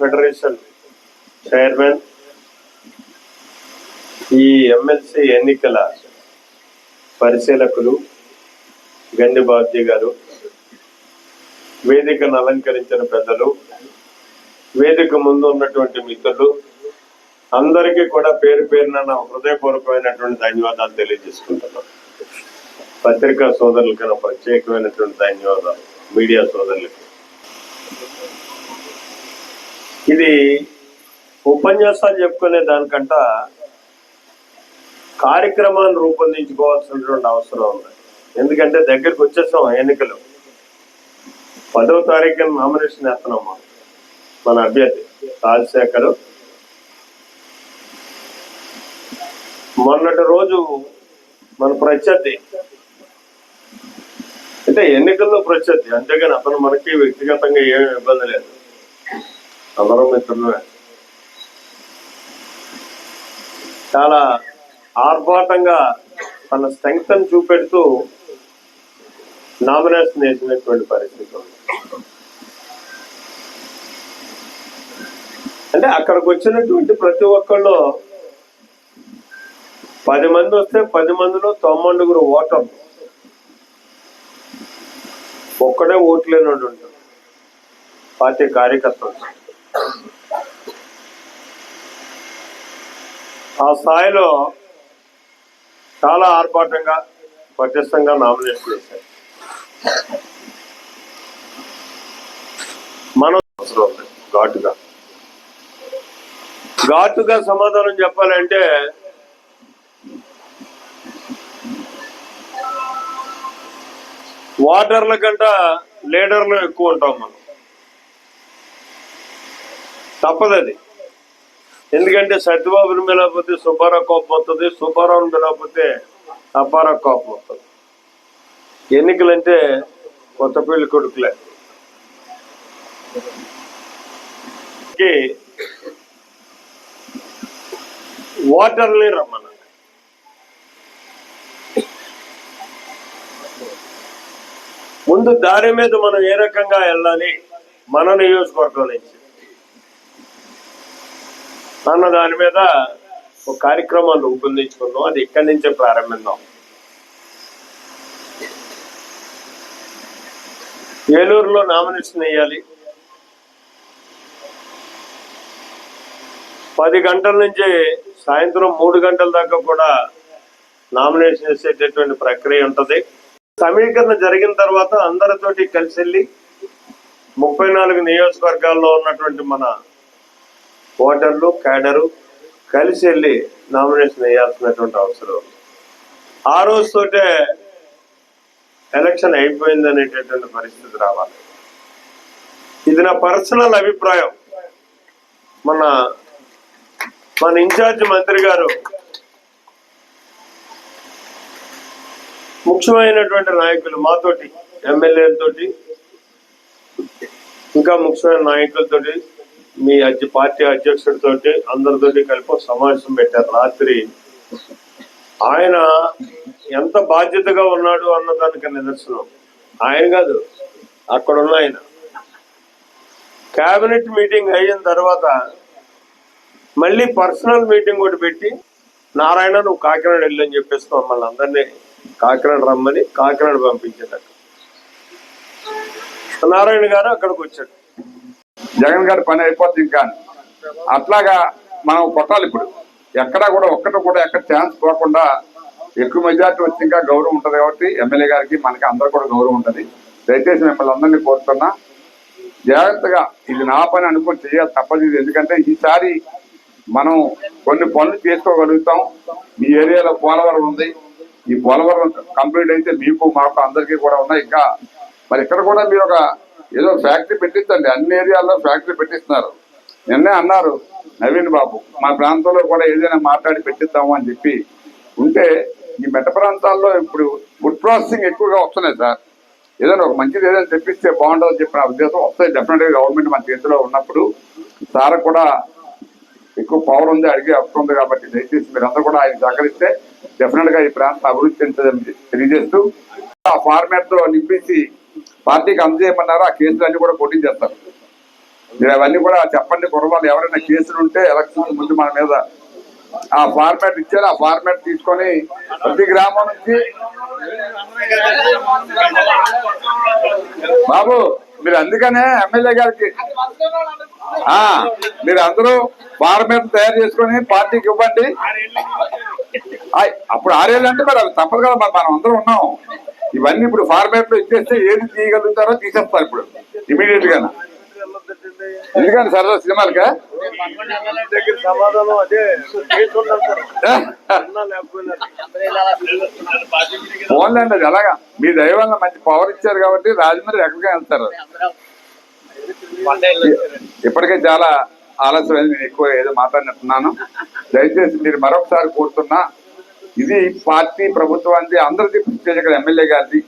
Federation chairman ఈ MLC ఎన్నికల పరిశీలకులు గండి బాబ్జీ గారు వేదికను అలంకరించిన పెద్దలు వేదిక ముందు ఉన్నటువంటి మిత్రులు అందరికీ కూడా పేరు పేరున నా హృదయపూర్వకమైనటువంటి ధన్యవాదాలు తెలియజేసుకుంటున్నాను. పత్రికా సోదరులకైనా ప్రత్యేకమైనటువంటి ధన్యవాదాలు మీడియా సోదరులకి. ఇది ఉపన్యాసాలు చెప్పుకునే దానికంట కార్యక్రమాన్ని రూపొందించుకోవాల్సినటువంటి అవసరం ఉంది. ఎందుకంటే దగ్గరికి వచ్చేసాం ఎన్నికలు. పదో తారీఖున నామినేషన్ వేస్తున్నాం మన అభ్యర్థి రాజశేఖర్. మొన్నటి రోజు మన ప్రత్యర్థి అంటే ఎన్నికల్లో ప్రత్యర్థి అంతేగాని అతను మనకి వ్యక్తిగతంగా ఏమి ఇబ్బంది లేదు. అందరూ మిత్రులమే చాలా ఆర్భాటంగా తన స్ట్రెంగ్త్ని చూపెడుతూ నామినేషన్ వేసినటువంటి పరిస్థితి అంటే అక్కడికి వచ్చినటువంటి ప్రతి ఒక్కళ్ళు పది మంది వస్తే పది మందిలో తొమ్మిదిగురు ఓటర్లు. ఒక్కడే ఓట్లేనోడు ఉంటాడు. పార్టీ కార్యకర్త ఆ స్థాయిలో చాలా ఆర్భాటంగా పటిష్టంగా నామినేషన్ చేశారు. మనం అవసరం ఘాటుగా. ఘాటుగా సమాధానం చెప్పాలంటే వాటర్ల కంట లీడర్లు ఎక్కువ ఉంటాం మనం. తప్పదది. ఎందుకంటే సత్యబాబుని మిలకపోతే సుబ్బారావు కోపం వస్తుంది సుబ్బారావుని మిలకపోతే అబ్బారావు కోపం వస్తుంది. ఎన్నికలంటే కొత్త పెళ్ళి కొడుకులే. కి ఓటర్ని రమ్మనండి. ముందు దారి మీద మనం ఏ రకంగా వెళ్ళాలి? మన నియోజకవర్గం నుంచి. అన్న దాని మీద ఒక కార్యక్రమాన్ని రూపొందించుకుందాం. అది ఇక్కడి నుంచే ప్రారంభిద్దాం? ఏలూరులో నామినేషన్ వేయాలి. పది గంటల నుంచి సాయంత్రం మూడు గంటల దాకా కూడా నామినేషన్ వేసేటటువంటి ప్రక్రియ ఉంటుంది. సమీకరణ జరిగిన తర్వాత అందరితోటి కలిసి వెళ్ళి ముప్పై నాలుగు నియోజకవర్గాల్లో ఉన్నటువంటి మన ఓటర్లు క్యాడరు కలిసి వెళ్ళి నామినేషన్ వేయాల్సినటువంటి అవసరం ఉంది. ఆ రోజుతోటే ఎలక్షన్ అయిపోయింది అనేటటువంటి పరిస్థితి రావాలి ఇది నా పర్సనల్ అభిప్రాయం మన మన ఇన్ఛార్జ్ మంత్రి గారు ముఖ్యమైనటువంటి నాయకులు మాతోటి ఎమ్మెల్యేలతోటి ఇంకా ముఖ్యమైన నాయకులతోటి మీ అధ్య పార్టీ అధ్యక్షుడితోటి అందరితోటి కలిపి సమావేశం పెట్టారు రాత్రి. ఆయన ఎంత బాధ్యతగా ఉన్నాడు అన్న దానికి నిదర్శనం. ఆయన కాదు అక్కడ ఉన్న ఆయన. కేబినెట్ మీటింగ్ అయిన తర్వాత మళ్ళీ పర్సనల్ మీటింగ్ ఒకటి పెట్టి నారాయణ నువ్వు కాకినాడ వెళ్ళని చెప్పేసి మమ్మల్ని అందరినీ కాకినాడ రమ్మని కాకినాడ పంపించేటట్టు. నారాయణ గారు అక్కడికి వచ్చాడు జగన్ గారి పని అయిపోతుంది ఇంకా అట్లాగా మనం కొట్టాలి ఇప్పుడు. ఎక్కడా కూడా ఒక్కటి కూడా ఎక్కడ ఛాన్స్ పోకుండా ఎక్కువ మెజార్టీ వచ్చి ఇంకా గౌరవం ఉంటుంది కాబట్టి ఎమ్మెల్యే గారికి మనకి అందరు కూడా గౌరవం ఉంటుంది. దయచేసి మిమ్మల్ని అందరినీ కోరుతున్నా జాగ్రత్తగా ఇది నా పని అనుకుని చేయాలి తప్పదు ఇది ఎందుకంటే ఈసారి మనం కొన్ని పనులు చేసుకోగలుగుతాం. మీ ఏరియాలో పోలవరం ఉంది. ఈ పోలవరం కంప్లీట్ అయితే మీకు మాకు అందరికీ కూడా ఉన్నాయి. ఇంకా మరి ఇక్కడ కూడా మీరు ఒక ఏదో ఫ్యాక్టరీ పెట్టించండి. అన్ని ఏరియాల్లో ఫ్యాక్టరీ పెట్టిస్తున్నారు. నిన్నే అన్నారు నవీన్ బాబు మా ప్రాంతంలో కూడా ఏదైనా మాట్లాడి పెట్టిద్దాము అని చెప్పి. ఉంటే ఈ మెట్ట ప్రాంతాల్లో ఇప్పుడు ఫుడ్ ప్రాసెసింగ్ ఎక్కువగా వస్తున్నాయి సార్. ఏదైనా ఒక మంచిది ఏదైనా తెప్పిస్తే బాగుంటుందని చెప్పిన ఉద్దేశం వస్తాయి. డెఫినెట్గా గవర్నమెంట్ మన చేతిలో ఉన్నప్పుడు సార్ కూడా ఎక్కువ పవర్ ఉంది అడిగే అవసరం ఉంది కాబట్టి దయచేసి మీరందరూ కూడా ఆయన సహకరిస్తే డెఫినెట్గా ఈ ప్రాంతం అభివృద్ధి చెందుతుందని తెలియజేస్తూ ఆ ఫార్మాట్తో నింపేసి నింపించి పార్టీకి అందజేయమన్నారు ఆ కేసులన్నీ కూడా పోటీ చేస్తారు. మీరు అవన్నీ కూడా చెప్పండి కుర్రవాళ్ళు ఎవరైనా కేసులు ఉంటే ఎలక్షన్ ముందు మన మీద ఆ ఫార్మాట్ ఇచ్చారు. ఆ ఫార్మాట్ తీసుకొని ప్రతి గ్రామం నుంచి బాబు మీరు అందుకనే ఎమ్మెల్యే గారికి మీరు అందరూ ఫార్మేట్ తయారు చేసుకొని పార్టీకి ఇవ్వండి. అప్పుడు ఆరేళ్ళు అంటే మరి అది తప్పదు కదా మరి మనం అందరూ ఉన్నాం. ఇవన్నీ ఇప్పుడు ఫార్మేట్లో ఇచ్చేస్తే ఏది తీయగలుగుతారో తీసేస్తారు ఇప్పుడు ఇమీడియట్గా ఎందుకని సరదా సినిమాలకా? ఫోన్లేండి అది ఎలాగా మీ దయ వల్ల మంచి పవర్ ఇచ్చారు కాబట్టి రాజమండ్రి ఎక్కడికి వెళ్తారు. ఇప్పటికే చాలా ఆలస్యమైంది నేను ఎక్కువ ఏదో మాట్లాడినట్టున్నాను. దయచేసి మీరు మరొకసారి కోరుతున్నా ఇది పార్టీ ప్రభుత్వానికి అందరిది ప్రత్యేక ఎమ్మెల్యే గారిది.